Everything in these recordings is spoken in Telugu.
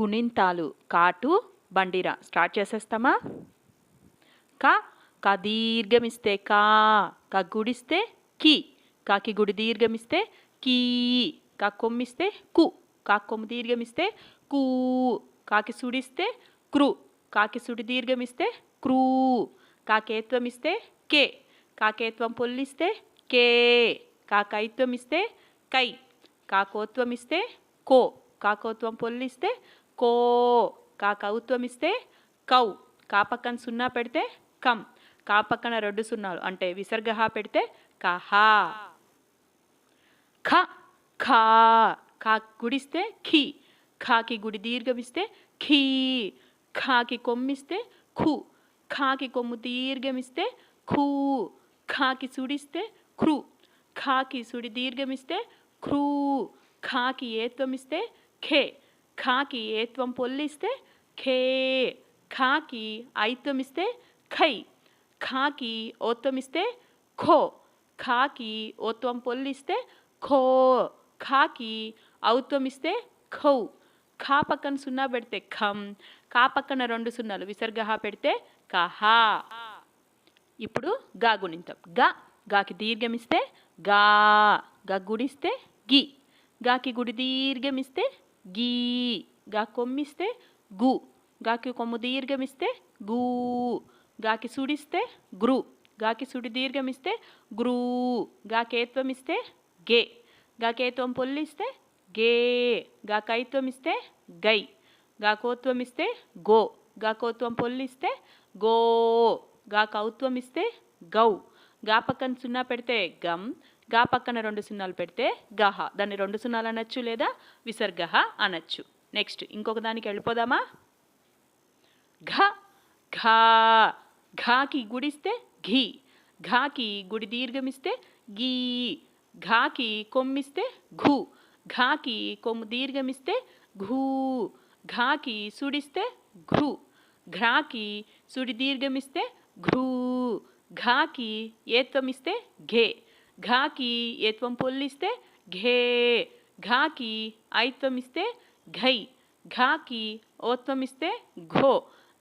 గుణింతాలు. కాటు బండిరా. స్టార్ట్ చేసేస్తామా? క క దీర్ఘమిస్తే కా క గుడిస్తే కి. కాకి గుడి దీర్ఘమిస్తే కీ కా కొమ్మిస్తే కు. కా కొమ్ము దీర్ఘమిస్తే కూ. కాకి సుడిస్తే క్రు. కాకి సుడి దీర్ఘమిస్తే క్రూ. కాకేత్వం ఇస్తే కే. కాకేత్వం పొల్లిస్తే కే. కాకైత్వం ఇస్తే కై. కాకోత్వం ఇస్తే కో. కాకోత్వం పొల్లిస్తే కో. కాకౌత్వం ఇస్తే కౌ. కా పక్కన సున్నా పెడితే కం. కా పక్కన రెండు సున్నాలు అంటే విసర్గహ పెడితే కహా. ఖ ఖా. ఖా గుడిస్తే ఖీ. ఖాకి గుడి దీర్ఘమిస్తే ఖీ. ఖాకి కొమ్మిస్తే ఖు. ఖాకి కొమ్ము దీర్ఘమిస్తే ఖూ. ఖాకి సుడిస్తే క్రూ ఖాకి సుడి దీర్ఘమిస్తే క్రూ ఖాకి ఏత్వమిస్తే ఖే. ఖాకి ఏత్వం పొల్లిస్తే ఖే ఖాకి ఐత్వమిస్తే ఖై ఖాకి ఓత్వమిస్తే ఖో ఖాకి ఓత్వం పొల్లిస్తే ఖో ఖాకి ఔత్వం ఇస్తే ఖౌ ఖా పక్కన సున్నా పెడితే ఖం కా పక్కన రెండు సున్నాలు విసర్గహ పెడితే కహా. ఇప్పుడు గా గుణింతం. గా గాకి దీర్ఘమిస్తే గా గా గుడిస్తే గి గాకి గుడి దీర్ఘమిస్తే గీ గా కొమ్మిస్తే గు గాకి కొమ్ము దీర్ఘమిస్తే గూ గాకి సుడిస్తే గ్రు గాకి సుడి దీర్ఘమిస్తే గ్రూ గాకేత్వం ఇస్తే గే గాకేత్వం పొల్లిస్తే గే గాకైత్వం ఇస్తే గై గాకోత్వం ఇస్తే గో గాకోత్వం పొల్లిస్తే గో గాకౌత్వం ఇస్తే గౌ గా పక్కన సున్నా పెడితే గం గా పక్కన రెండు సున్నాలు పెడితే గహ. దాన్ని రెండు సున్నాలు అనొచ్చు లేదా విసర్గహ అనొచ్చు. నెక్స్ట్ ఇంకొక దానికి వెళ్ళిపోదామా? ఘ ఘా. ఘాకి గుడిస్తే ఘీ. ఘాకి గుడి దీర్ఘమిస్తే గీ. ఘాకి కొమ్మిస్తే ఘూ. ఘాకి కొమ్ము దీర్ఘమిస్తే ఘూ. ఘాకి సుడిస్తే ఘూ ఘ్రాకి సుడి దీర్ఘమిస్తే ఘ్రూ. ఘాకి ఏత్వమిస్తే ఘే. ఘాకి ఏత్వం పొల్లిస్తే ఘే ఘాకి ఐత్వం ఇస్తే ఘై ఘాకి ఓత్వం ఇస్తే ఘో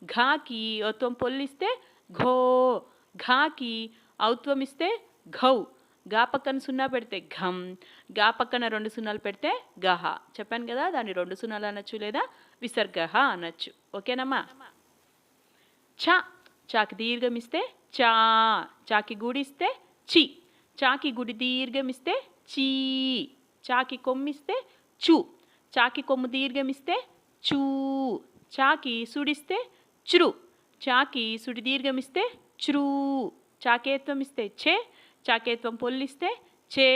ఘాకి ఓత్వం పొల్లిస్తే ఘో ఘాకి ఔత్వం ఇస్తే ఘౌ. గా పక్కన సున్నా పెడితే ఘం గా పక్కన రెండు సున్నాలు పెడితే గహ. చెప్పాను కదా దాన్ని రెండు సున్నాలు అనొచ్చు లేదా విసర్గహ అనొచ్చు. ఓకేనమ్మా? చ చాకి దీర్ఘమిస్తే చా చాకి గూడిస్తే చి. చాకి గుడి దీర్ఘమిస్తే చీ. చాకి కొమ్మిస్తే చు. చాకి కొమ్ము దీర్ఘమిస్తే చూ. చాకి సుడిస్తే చురు. చాకి సుడి దీర్ఘమిస్తే చురు. చాకేత్వం ఇస్తే ఛే. చాకేత్వం పొల్లిస్తే చే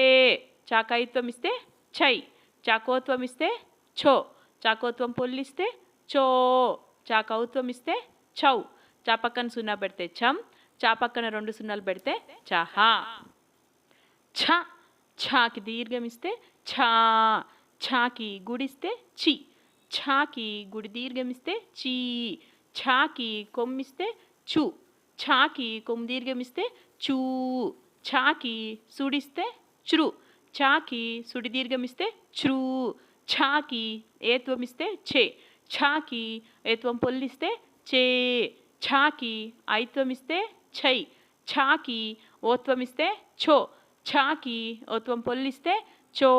చాకాయిత్వం ఇస్తే చై చాకోత్వం ఇస్తే ఛో. చాకోత్వం పొల్లిస్తే చో చాకౌత్వం ఇస్తే చౌ చా పక్కన సున్నా పెడితే చం చా పక్కన రెండు సున్నాలు పెడితే చహా. ఛ ఛాకి దీర్ఘమిస్తే ఛా ఛాకి గుడిస్తే చి. ఛాకి గుడి దీర్ఘమిస్తే చీ. ఛాకి కొమ్మిస్తే చు ఛాకి కొమ్ము దీర్ఘమిస్తే చూ ఛాకి సుడిస్తే చ్రు ఛాకి సుడి దీర్ఘమిస్తే చ్రూ ఛాకి ఏత్వమిస్తే ఛే. ఛాకి ఏత్వం పొల్లిస్తే చే ఛాకి ఐత్వమిస్తే ఛై. ఛాకి ఓత్వమిస్తే ఛో. ఛాకి ఓత్వం పొల్లిస్తే చో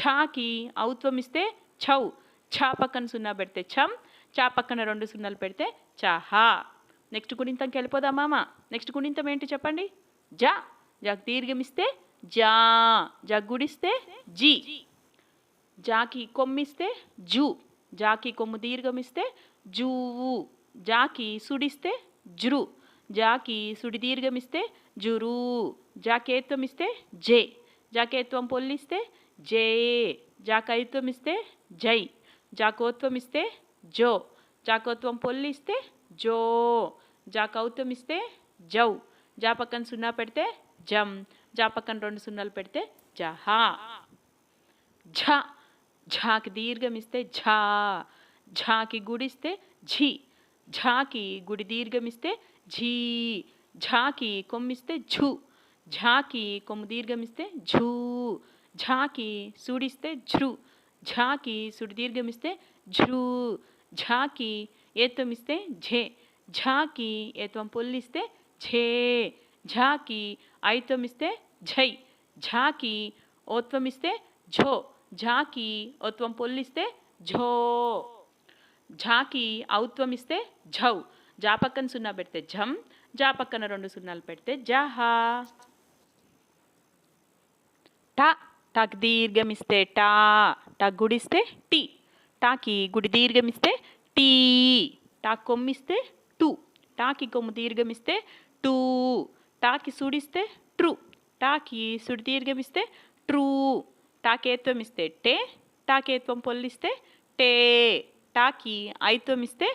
ఛాకి ఔత్వమిస్తే ఛౌ. ఛా పక్కన సున్నా పెడితే ఛం చా పక్కన రెండు సున్నాలు పెడితే చహా నెక్స్ట్ గుణింతంకి వెళ్ళిపోదామా నెక్స్ట్ గుణింతం ఏంటి చెప్పండి? జా. జగ్ దీర్ఘమిస్తే జా. జగ్గుడిస్తే జీ. జాకి కొమ్మిస్తే జూ. జాకి కొమ్ము దీర్ఘమిస్తే జూవు జాకి సుడిస్తే జ్రు. జాకి సుడి దీర్ఘమిస్తే జురు. జాకేత్వం ఇస్తే జే. జాకేత్వం పొల్లిస్తే జే జాకైత్వం ఇస్తే జై. జాకోత్వం ఇస్తే జో. జాకోత్వం పొల్లిస్తే జో. జాకౌత్వం ఇస్తే జౌ. జా పక్కన సున్నా పెడితే జం. జా పక్కన రెండు సున్నాలు పెడితే జహా. ఝ. ఝాకి దీర్ఘం ఇస్తే ఝా. ఝాకి గుడిస్తే ఝి. ఝాకి గుడి దీర్ఘం ఇస్తే ఝీ. ఝాకి కొమ్మిస్తే ఝు. ఝాకి కొమ్ము దీర్ఘమిస్తే ఝూ ఝాకి సూడిస్తే ఝృ ఝాకి సుడి దీర్ఘమిస్తే ఝ్రూ ఝాకి ఏత్వం ఇస్తే ఝే ఝాకి ఏత్వం పొల్లిస్తే ఝే ఝాకి ఐత్వం ఇస్తే ఝై ఝాకి ఓత్వం ఇస్తే ఝో ఝాకి ఓత్వం పొల్లిస్తే ఝో ఝాకి ఔత్వం ఇస్తే ఝౌ జా పక్కన సున్నా పెడితే ఝం జా పక్కన రెండు సున్నాలు పెడితే జహా టా టాకి దీర్ఘమిస్తే టా టాక్ గుడిస్తే టీ. టాకి గుడి దీర్ఘమిస్తే టీ టా కొమ్మిస్తే టూ. టాకి కొమ్ము దీర్ఘమిస్తే టూ. టాకి సుడిస్తే ట్రూ. టాకి సుడి దీర్ఘమిస్తే ట్రూ. టాకేత్వం ఇస్తే టే. టాకేత్వం పొల్లిస్తే టే. టాకి ఐత్వం ఇస్తే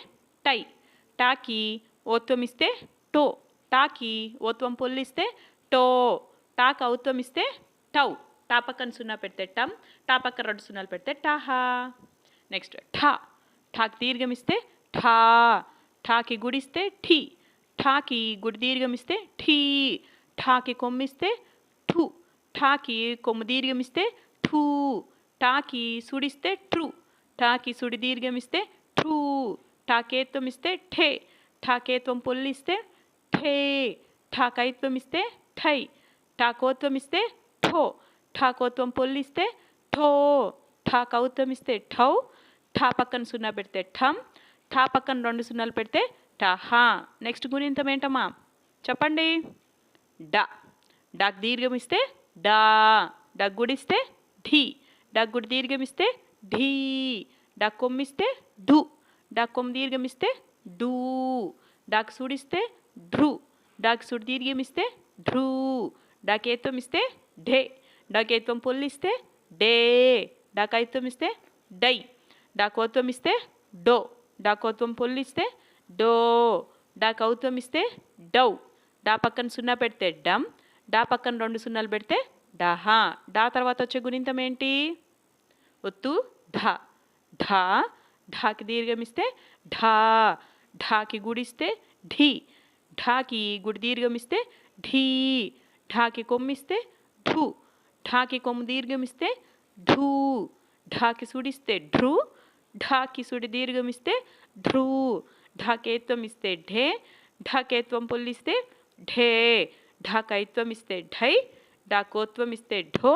టై. టాకి ఓత్వం ఇస్తే టో. టాకి ఓత్వం పొల్లిస్తే టో. టాక్ ఔత్వం ఇస్తే టౌ. టా పక్కన సున్నా పెడితే టమ్ టా పక్కన రెండు సున్నాలు పెడితే టాహా. నెక్స్ట్ ఠా. ఠాకి దీర్ఘమిస్తే ఠా. ఠాకి గుడిస్తే ఠీ. ఠాకి గుడి దీర్ఘమిస్తే ఠీ. ఠాకి కొమ్మిస్తే ఠు. ఠాకి కొమ్ము దీర్ఘమిస్తే ఠూ. టాకి సుడిస్తే ట్రూ టాకి సుడి దీర్ఘమిస్తే ట్రూ టాకేత్వం ఇస్తే ఠే. ఠాకేత్వం పొల్లిస్తే ఠే. ఠాకైత్వం ఇస్తే ఠై. ఠాకోత్వం ఇస్తే ఠో. ఠాకోత్వం పొల్లిస్తే ఠో ఠాకౌత్వం ఇస్తే ఠౌ ఠా పక్కన సున్నా పెడితే ఠమ్ ఠా పక్కన రెండు సున్నాలు పెడితే టహా నెక్స్ట్ గుణింతం ఏంటమ్మా? చెప్పండి. డ. డాక్ దీర్ఘం ఇస్తే డా డగ్గుడిస్తే ఢీ. డగ్ గుడి దీర్ఘం ఇస్తే ఢీ. డక్ ఢు. డక్ దీర్ఘం ఇస్తే డూ డాక్ సుడిస్తే ధృ డాక్ సుడి దీర్ఘం ఇస్తే ఢృ డాకేత్వం ఇస్తే ఢే. డాకేత్వం పొల్లిస్తే డే డాకైత్వం ఇస్తే డై డాకోత్వం ఇస్తే డో డాకోత్వం పొల్లిస్తే డో డాకౌత్వం ఇస్తే డౌ డా పక్కన సున్నా పెడితే డమ్ డా పక్కన రెండు సున్నాలు పెడితే డహా డా తర్వాత వచ్చే గుణింతం ఏంటి ఒత్తు ఢ ఢా ఢాకి దీర్ఘం ఇస్తే ఢా ఢాకి గుడిస్తే ఢీ. ఢాకి గుడి దీర్ఘం ఇస్తే ఢీ. ఢాకి కొమ్మిస్తే ఢూ ఢాకి కొమ్ము దీర్ఘమిస్తే ఢూ ఢాకి సుడిస్తే ఢృ ఢాకి సుడి దీర్ఘమిస్తే ధ్రూ ఢాకేత్వం ఇస్తే ఢే ఢాకేత్వం పొల్లిస్తే ఢే ఢాకైత్వం ఇస్తే ఢై ఢాకోత్వం ఇస్తే ఢో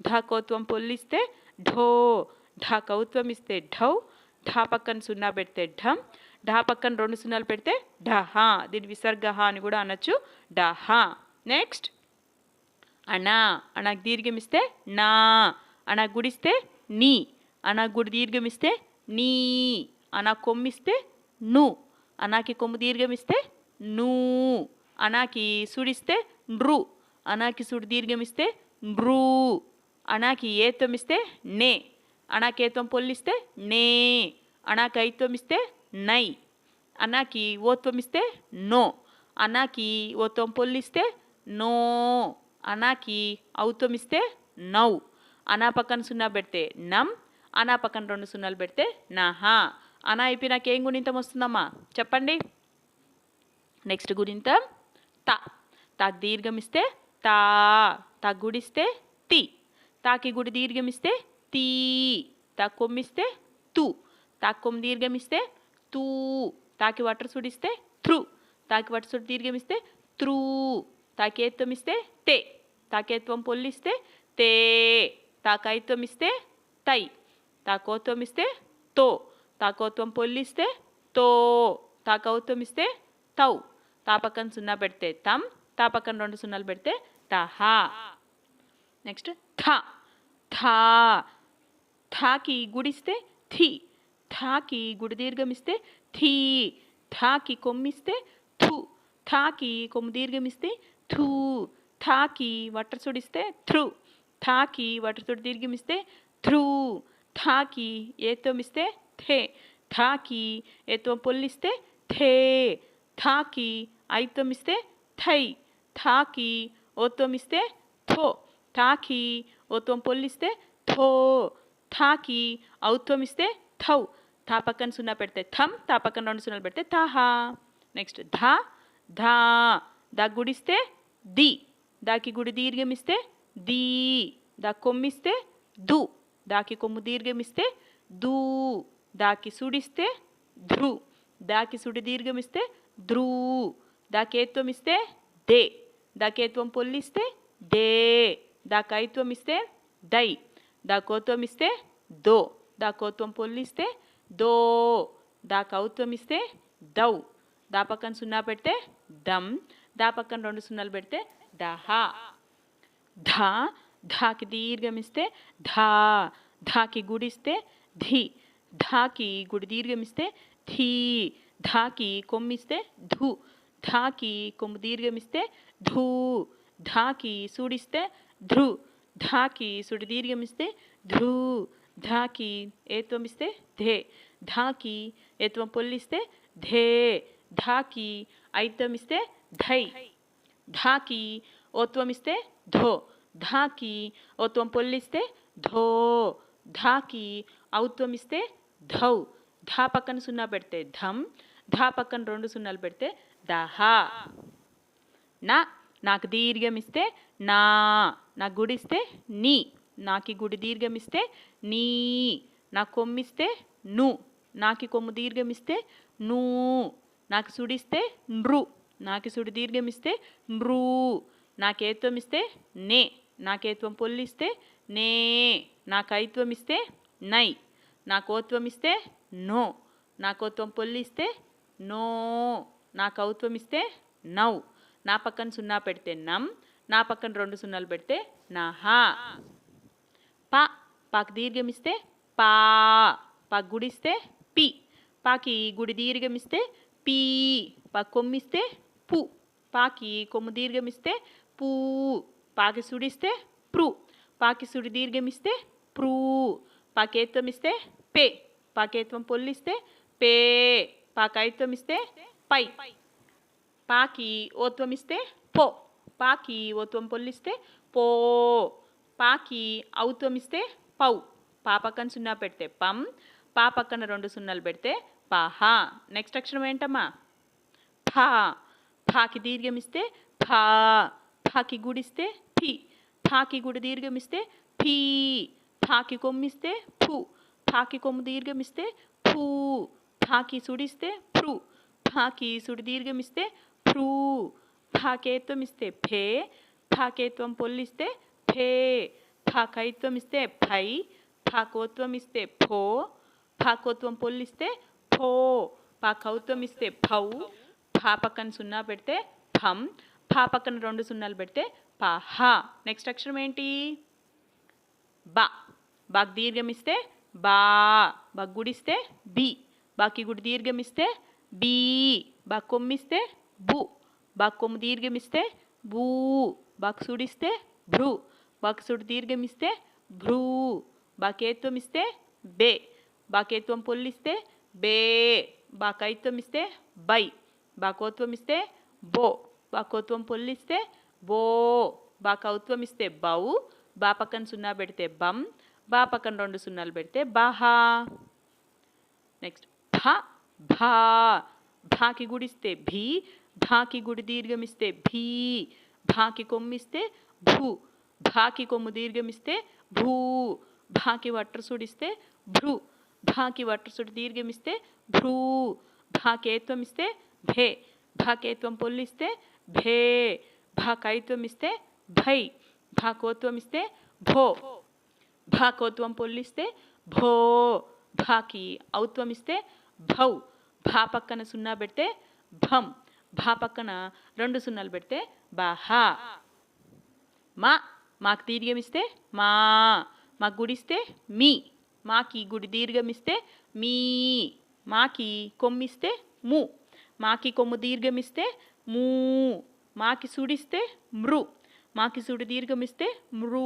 ఢాకోత్వం పొల్లిస్తే ఢో ఢాకౌత్వం ఇస్తే ఢౌ ఢా పక్కన సున్నా పెడితే ఢం ఢా పక్కన రెండు సున్నాలు పెడితే ఢహా దీని విసర్గహ అని కూడా అనొచ్చు డహా నెక్స్ట్ అనా అనాకు దీర్ఘం ఇస్తే నా అనా గుడిస్తే నీ అనా గుడి దీర్ఘం ఇస్తే నీ అనా కొమ్మిస్తే ను అనాకి కొమ్ము దీర్ఘం ఇస్తే నూ అనాకి సుడిస్తే నృ అనాకి సుడి దీర్ఘం ఇస్తే నృ అనాకి ఏత్వం ఇస్తే నే అనాకి ఏత్వం పొల్లిస్తే నే అనాకి ఐత్వం ఇస్తే నై అనాకి ఓత్వం ఇస్తే నో అనాకి ఓత్వం పొల్లిస్తే నో. అనాకి ఔతమిస్తే ఇస్తే నౌ. అనా పక్కన సున్నా పెడితే నమ్ అనా పక్కన రెండు సున్నాలు పెడితే నాహా. అనా అయిపోయినాక ఏం గుణింతం వస్తుందమ్మా? చెప్పండి. నెక్స్ట్ గుణింతం తా. తాకు దీర్ఘం ఇస్తే తా తాకు గుడిస్తే తి. తాకి గుడి దీర్ఘం ఇస్తే తీ తాకు కొమ్మిస్తే తు. తాకు కొమ్ము దీర్ఘమిస్తే తూ. తాకి వటర్ సుడిస్తే త్రు. తాకి వటర్ సుడి దీర్ఘం ఇస్తే త్రూ. తాకి ఇస్తే తే. తాకేత్వం పొల్లిస్తే తే తాకైత్వం ఇస్తే తై తాకోత్వం ఇస్తే తో తాకోత్వం పొల్లిస్తే తో తాకౌత్వం ఇస్తే తౌ తా సున్నా పెడితే తమ్ తా రెండు సున్నాలు పెడితే తహ నెక్స్ట్ థ థా థాకి గుడిస్తే థి థాకి గుడి దీర్ఘమిస్తే థీ థాకి కొమ్మిస్తే థు థాకి కొమ్ము దీర్ఘమిస్తే థూ థాకి వట్ర సుడిస్తే థ్రు. థాకి వట్ర సుడి దీర్ఘమిస్తే థ్రూ. థాకి ఏత్వం థే. థాకి ఏత్వం పొల్లిస్తే థే. థాకి ఐత్వం థై. థాకి ఓత్వం థో. థాకి ఓత్వం పొల్లిస్తే థో. థాకి ఔత్వం థౌ. థా పక్కన సున్నా పెడితే థమ్ తా పక్కన రెండు సున్నాలు పెడితే తాహా నెక్స్ట్ ధా ధా. దా గుడిస్తే ది. దాకి గుడి దీర్ఘమిస్తే దీ దా కొమ్మిస్తే దు దాకి కొమ్ము దీర్ఘమిస్తే దూ దాకి సుడిస్తే ధృ దాకి సుడి దీర్ఘమిస్తే ధ్రూ దాకేత్వం ఇస్తే దే దాకేత్వం పొల్లిస్తే దే దాకైత్వం ఇస్తే దై దాకోత్వం ఇస్తే దో దాకోత్వం పొల్లిస్తే దో దాకౌత్వం ఇస్తే దౌ దా పక్కన సున్నా పెడితే దమ్ దా పక్కన రెండు సున్నాలు పెడితే దహ ధా ధాకి దీర్ఘమిస్తే ధా ధాకి గుడిస్తే ధి ధాకి గుడి దీర్ఘమిస్తే ధీ ధాకి కొమ్మిస్తే ధు ధాకి కొమ్ము దీర్ఘమిస్తే ధూ ధాకి సూడిస్తే ధృ ధాకి సుడి దీర్ఘమిస్తే ధృ ధాకి ఏత్వం ఇస్తే ధే ధాకి ఏత్వం పొల్లిస్తే ధే ధాకి ఐత్వం ఇస్తే ధై. ధాకి ఓత్వం ఇస్తే ధో ధాకి ఓత్వం పొల్లిస్తే ధో ధాకి ఔత్వం ఇస్తే ధౌ ధా పక్కన సున్నా పెడితే ధమ్ ధా పక్కన రెండు సున్నాలు పెడితే దహ నా నాకు దీర్ఘం ఇస్తే నా నా గుడిస్తే నీ నాకి గుడి దీర్ఘం ఇస్తే నీ నా కొమ్మిస్తే ను నాకి కొమ్ము దీర్ఘం ఇస్తే నూ నాకు సుడిస్తే నృ నాకి సుడి దీర్ఘం ఇస్తే నృ నాకేత్వం ఇస్తే నే నాకేత్వం పొల్లిస్తే నే నాకైత్వం ఇస్తే నై నాకోత్వం ఇస్తే నో నాకోత్వం పొల్లిస్తే నో నాకౌత్వం ఇస్తే నౌ నా పక్కన సున్నా పెడితే నమ్ నా పక్కన రెండు సున్నాలు పెడితే నహా పా పాకి దీర్ఘం ఇస్తే పా పా గుడిస్తే పి పాకి గుడి దీర్ఘం ఇస్తే పీ పా కొమ్మిస్తే పు పాకి కొమ్ము దీర్ఘమిస్తే పూ పాకి సుడిస్తే ప్రు. పాకి సుడి దీర్ఘమిస్తే ప్రూ. పాకేత్వం ఇస్తే పే. పాకేత్వం పొల్లిస్తే పే. పాకైత్వం ఇస్తే పై. పాకి ఓత్వం ఇస్తే పో. పాకి ఓత్వం పొల్లిస్తే పో. పాకి ఔత్వం ఇస్తే పౌ. పా పక్కన సున్నా పెడితే పం. పా పక్కన రెండు సున్నాలు పెడితే పాహ. నెక్స్ట్ అక్షరం ఏంటమ్మా? ఫా ఫాకి దీర్ఘం ఇస్తే ఫా ఫాకి గుడిస్తే ఫి ఫాకి గుడి దీర్ఘం ఇస్తే ఫీ ఫాకి కొమ్మిస్తే ఫు ఫాకి కొమ్ము దీర్ఘం ఇస్తే ఫూ ఫాకి సుడిస్తే ఫ్రు ఫాకి సుడి దీర్ఘం ఇస్తే ఫ్రూ ఫాకేత్వం ఇస్తే ఫే ఫాకేత్వం పొల్లిస్తే ఫే ఫాకైత్వం ఇస్తే ఫై ఫాకోత్వం ఇస్తే ఫో ఫాకోత్వం పొల్లిస్తే ఫో పాకౌత్వం ఇస్తే ఫౌ ఫా పక్కన సున్నా పెడితే ఫం ఫా పక్కన రెండు సున్నాలు పెడితే పహ నెక్స్ట్ అక్షరం ఏంటి? బా. బాకి దీర్ఘం ఇస్తే బా. బాకి గుడిస్తే బి. బాకి గుడి దీర్ఘం ఇస్తే బీ. బా కొమ్మిస్తే బు. బా కొమ్ము దీర్ఘం ఇస్తే బూ. బాకి సుడిస్తే భ్రూ బాకి సుడి దీర్ఘం ఇస్తే భ్రూ బాకేత్వం ఇస్తే బే బాకేత్వం పొల్లిస్తే బే. బాకైత్వం ఇస్తే బై. బాకోత్వం ఇస్తే బో బాకోత్వం పొల్లిస్తే బో బాకౌత్వం ఇస్తే బౌ బా పక్కన సున్నా పెడితే బం బా పక్కన రెండు సున్నాలు పెడితే బాహా. నెక్స్ట్ భ భా భాకి గుడిస్తే భీ భాకి గుడి దీర్ఘమిస్తే భీ భాకి కొమ్మిస్తే భూ భాకి కొమ్ము దీర్ఘమిస్తే భూ భాకి వట్రసుడిస్తే భ్రూ భాకి వట్రసుడి దీర్ఘమిస్తే భ్రూ భాకేత్వం ఇస్తే భే భాకేత్వం పొల్లిస్తే భే భాకైత్వం ఇస్తే భై భాకోత్వం ఇస్తే భో భాకోత్వం పొల్లిస్తే భో భాకి ఔత్వం ఇస్తే భౌ భా పక్కన సున్నా పెడితే భం భా పక్కన రెండు సున్నాలు పెడితే బాహా మా మాకు దీర్ఘం ఇస్తే మా మాకు గుడిస్తే మీ మాకి గుడి దీర్ఘం ఇస్తే మీ మాకి కొమ్మిస్తే ము మాకి కొమ్ము దీర్ఘమిస్తే మూ. మాకి సుడిస్తే మృ. మాకి సుడి దీర్ఘం ఇస్తే మృ.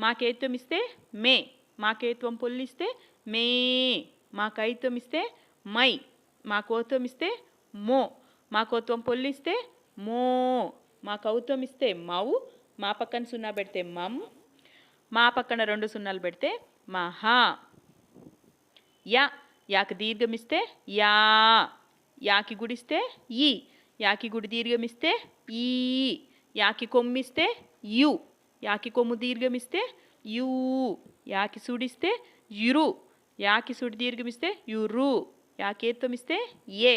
మాకేత్వం ఇస్తే మే. మాకేత్వం పొల్లిస్తే మే. మాకైత్వం ఇస్తే మై. మాకోత్వం ఇస్తే మో. మాకోత్వం పొల్లిస్తే మో. మాకౌత్వం ఇస్తే మౌ. మా పక్కన సున్నా పెడితే మమ్. మా పక్కన రెండు సున్నాలు పెడితే మహా. యా. యాకి దీర్ఘమిస్తే యా. యాకి గుడిస్తే ఈ యాకి గుడి దీర్ఘమిస్తే ఈ యాకి కొమ్మిస్తే యు యాకి కొమ్ము దీర్ఘమిస్తే యూ యాకి సుడిస్తే యురు యాకి సుడి దీర్ఘమిస్తే యురు యాకేత్వం ఇస్తే ఏ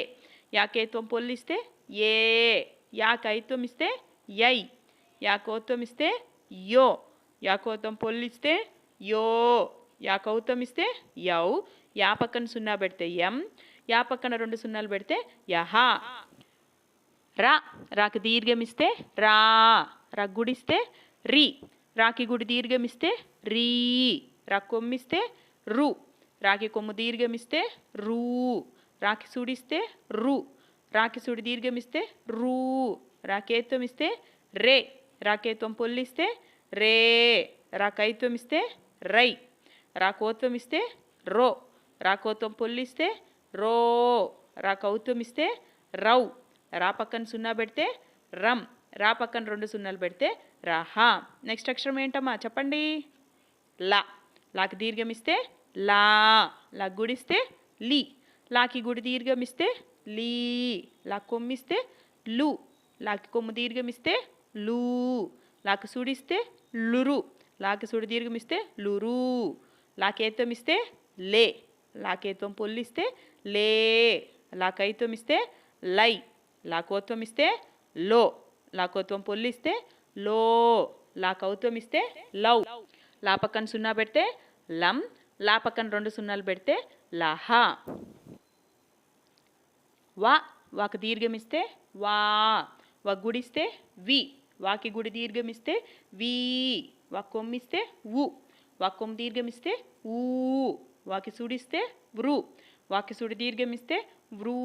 యాకేత్వం పొల్లిస్తే ఏ యాకైత్వం ఇస్తే యై యాకోత్వం ఇస్తే యో యాకోత్వం పొల్లిస్తే యో యాకౌతం ఇస్తే యౌ యా పక్కన సున్నా పెడితే ఎం యా పక్కన రెండు సున్నాలు పెడితే యహ. రా రాకి దీర్ఘమిస్తే రా రగ్గుడిస్తే రి రాకి గుడి దీర్ఘమిస్తే రీ రా కొమ్మిస్తే రు రాకి కొమ్ము దీర్ఘమిస్తే రూ రాకి సుడిస్తే రు రాకి సుడి దీర్ఘమిస్తే రూ రాకేత్వం ఇస్తే రే రాకేత్వం పొల్లిస్తే రే రాకైత్వం ఇస్తే రై రాకోత్వం ఇస్తే రో రాకోత్వం పొల్లిస్తే రో. రా ఇస్తే రౌ. రా పక్కన సున్నా పెడితే రమ్ రా పక్కన రెండు సున్నాలు పెడితే రహా నెక్స్ట్ అక్షరం ఏంటమ్మా? చెప్పండి. లా. లాకి దీర్ఘం ఇస్తే లా. లా గుడిస్తే లీ. లాకి గుడి దీర్ఘం ఇస్తే లీ. లా కొమ్మిస్తే లు. లాకి కొమ్ము దీర్ఘం ఇస్తే లూ. లాకి సుడిస్తే లురు. లాకి సుడి దీర్ఘం ఇస్తే లురు. లాకేత్వం ఇస్తే లే. లాకేత్వం పొల్లిస్తే లే లాకైత్వం ఇస్తే లై లాకోత్వం ఇస్తే లో లాకోత్వం పొల్లిస్తే లో లాకౌత్వం ఇస్తే లవ్ లాపక్కన సున్నా పెడితే లం లాపక్కన రెండు సున్నాలు పెడితే లహ వా వాకి దీర్ఘమిస్తే వా వా గుడిస్తే వి వాకి గుడి దీర్ఘమిస్తే వి వా కొమ్మిస్తే ఉ వా కొమ్ము దీర్ఘమిస్తే ఊ. వాకి సుడిస్తే వ్రూ వాకి సుడి దీర్ఘమిస్తే వ్రూ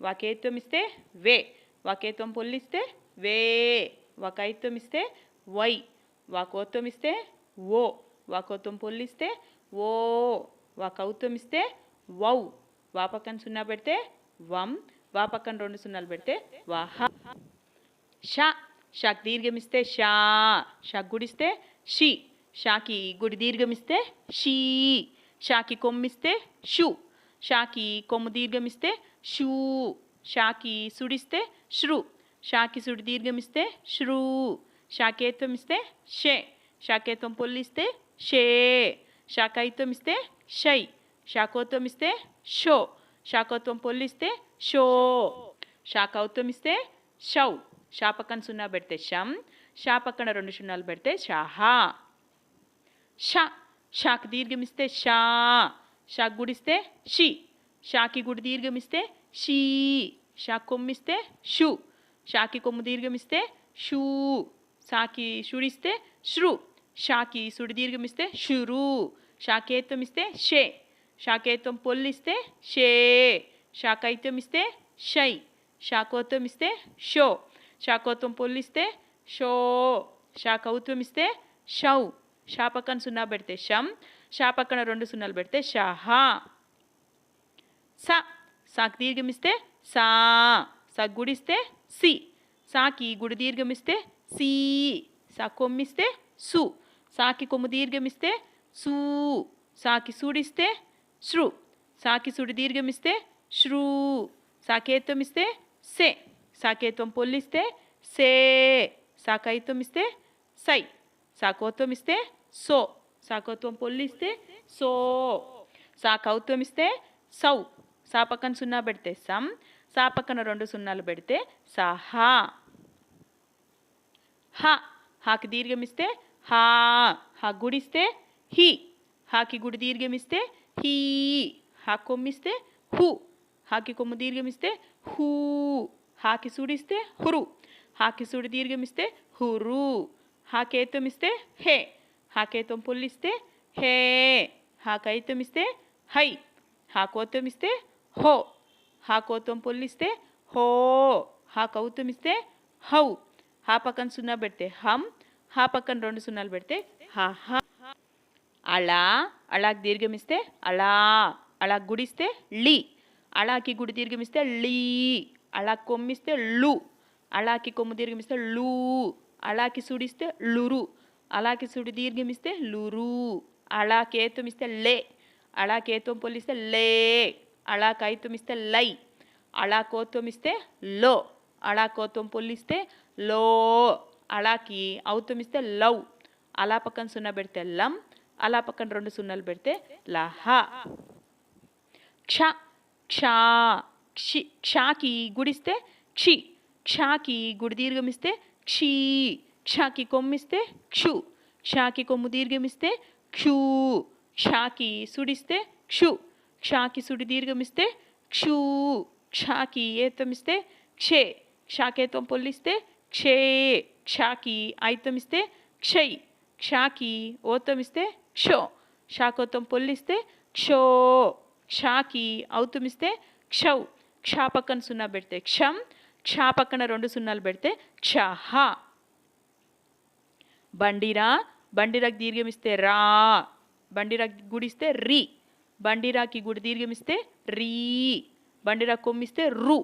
వాకేత్వం ఇస్తే వే వాకేత్వం పొల్లిస్తే వే వాకైత్వం ఇస్తే వై వాకోత్వం ఇస్తే ఓ వాకోత్వం పొల్లిస్తే ఓ వాకౌత్వం ఇస్తే వౌ వా పక్కన సున్నా పెడితే వం వా పక్కన రెండు సున్నాలు పెడితే వాహ. షా షాకి దీర్ఘమిస్తే షా షాక్ గుడిస్తే షి షాకి గుడి దీర్ఘమిస్తే షీ షాకి కొమ్మిస్తే షు షాకి కొమ్ము దీర్ఘమిస్తే షూ షాకి సుడిస్తే శ్రు షాకి సుడి దీర్ఘమిస్తే శ్రూ శాకేత్వం ఇస్తే షే శాకేత్వం పొల్లిస్తే షే శాఖాయిత్వం ఇస్తే షై శాఖోత్వం ఇస్తే షో శాఖోత్వం పొల్లిస్తే షో శాఖౌత్వం ఇస్తే షౌ షా పక్కన సున్నా పెడితే షం షా పక్కన రెండు సున్నాలు పెడితే షాహా షా షాకి దీర్ఘమిస్తే షా షాక్ గుడిస్తే షి షాకి గుడి దీర్ఘమిస్తే షీ షాక్ కొమ్మిస్తే షు షాకి కొమ్ము దీర్ఘమిస్తే షూ సాకి షుడిస్తే శ్రు షాకి సుడి దీర్ఘమిస్తే షురు షాకేత్వం ఇస్తే షే షాకేత్వం పొల్లిస్తే షే షాకైత్వం ఇస్తే షై శాకోత్వం ఇస్తే షో శాకోత్వం పొల్లిస్తే షో శాకౌత్వం ఇస్తే షౌ. షా పక్కన సున్నా పెడితే షం షా పక్కన రెండు సున్నాలు పెడితే షహా. సా సాకి దీర్ఘమిస్తే సా సా గుడిస్తే సి సాకి గుడి దీర్ఘమిస్తే సి సా కొమ్మిస్తే సు సాకి కొమ్ము దీర్ఘమిస్తే సూ సాకి సూడిస్తే శ్రు సాకి సుడి దీర్ఘమిస్తే శ్రూ సాకేత్వం ఇస్తే సే సాకేత్వం పొల్లిస్తే సే సాకైత్వం ఇస్తే సై సాకోత్వం ఇస్తే సో సాకౌత్వం పొల్లిస్తే సో సాకౌత్వం ఇస్తే సౌ. సా పక్కన సున్నా పెడితే సమ్ సా పక్కన రెండు సున్నాలు పెడితే సహా హ. హాకి దీర్ఘమిస్తే హా. హా గుడిస్తే హి. హాకి గుడి దీర్ఘమిస్తే హీ. హా కొమ్మిస్తే హు. హాకి కొమ్ము దీర్ఘమిస్తే హూ. హాకి సుడిస్తే హురు. హాకి సుడి దీర్ఘమిస్తే హురు. హాకేత్వం ఇస్తే హే. హాకేత్వం పొల్లిస్తే హే హాకైతం ఇస్తే హై హాకోతం ఇస్తే హో హాకోత్వం పుల్లిస్తే హో హాకౌతం ఇస్తే హౌ హా పక్కన సున్నా పెడితే హమ్ హా పక్కన రెండు సున్నాలు పెడితే హ అలా అలాకి దీర్ఘమిస్తే అలా అలా గుడిస్తే లి అలాకి గుడి దీర్ఘమిస్తే లీ అలా కొమ్మిస్తే లు అలాకి కొమ్ము దీర్ఘమిస్తే లూ అలాకి సుడిస్తే లురు అలాకి సుడి దీర్ఘమిస్తే లురు అలా ఇస్తే లే అలా కేతుం పొలిస్తే లే అలా కైతుమిస్తే ఇస్తే లై అలా కోతుమిస్తే ఇస్తే లో అలా కోత్వం పొల్లిస్తే లో అలాకి ఔతం ఇస్తే లవ్ అలా పక్కన సున్నా పెడితే లం అలా పక్కన రెండు సున్నాలు పెడితే లహ క్ష క్షా క్షి క్షాకి గుడిస్తే క్షి క్షాకి గుడి దీర్ఘమిస్తే క్షీ. క్షాకి కొమ్మిస్తే క్షు క్షాకి కొమ్ము దీర్ఘమిస్తే క్షూ క్షాకి సుడిస్తే క్షు క్షాకి సుడి దీర్ఘమిస్తే క్షూ క్షాకి ఏతమిస్తే క్షే క్షాకేతం పొల్లిస్తే క్షే క్షాకి ఐతమిస్తే క్షై క్షాకి ఓతమిస్తే క్షో షాకోతం పొల్లిస్తే క్షో క్షాకి ఔతమిస్తే క్షౌ క్షా పక్కన సున్నా పెడితే క్షం క్షా పక్కన రెండు సున్నాలు పెడితే క్షహ. బండిరా బండిరాకి దీర్ఘమిస్తే రా బండిరాకి గుడిస్తే రి బండిరాకి గుడి దీర్ఘమిస్తే రీ బండిరా కొమ్మిస్తే రు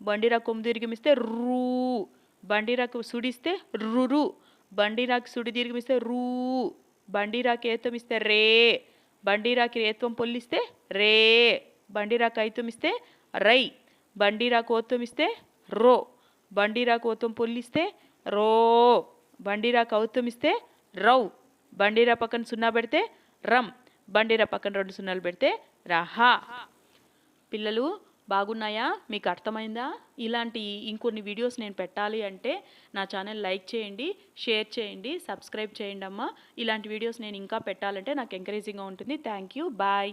బండిరా కొమ్ము దీర్ఘమిస్తే రూ బండిరాకు సుడిస్తే రురు బండిరాకి సుడి దీర్ఘమిస్తే రూ బండిరాకి ఏతమిస్తే రే బండిరాకి ఏత్వం పొల్లిస్తే రే బండిరాకు ఐత్వం ఇస్తే రై బండిరాకు ఓత్వం ఇస్తే రో బండిరాకు ఓత్వం పొల్లిస్తే రో. బండీరా కౌతుమిస్తే రౌ. బండిరా పక్కన సున్నా పెడితే రమ్ బండిరా పక్కన రెండు సున్నాలు పెడితే రహా. పిల్లలు బాగున్నాయా? మీకు అర్థమైందా? ఇలాంటి ఇంకొన్ని వీడియోస్ నేను పెట్టాలి అంటే నా ఛానల్ లైక్ చేయండి షేర్ చేయండి సబ్స్క్రైబ్ చేయండి అమ్మా. ఇలాంటి వీడియోస్ నేను ఇంకా పెట్టాలంటే నాకు ఎంకరేజింగ్గా ఉంటుంది. Thank you. బాయ్.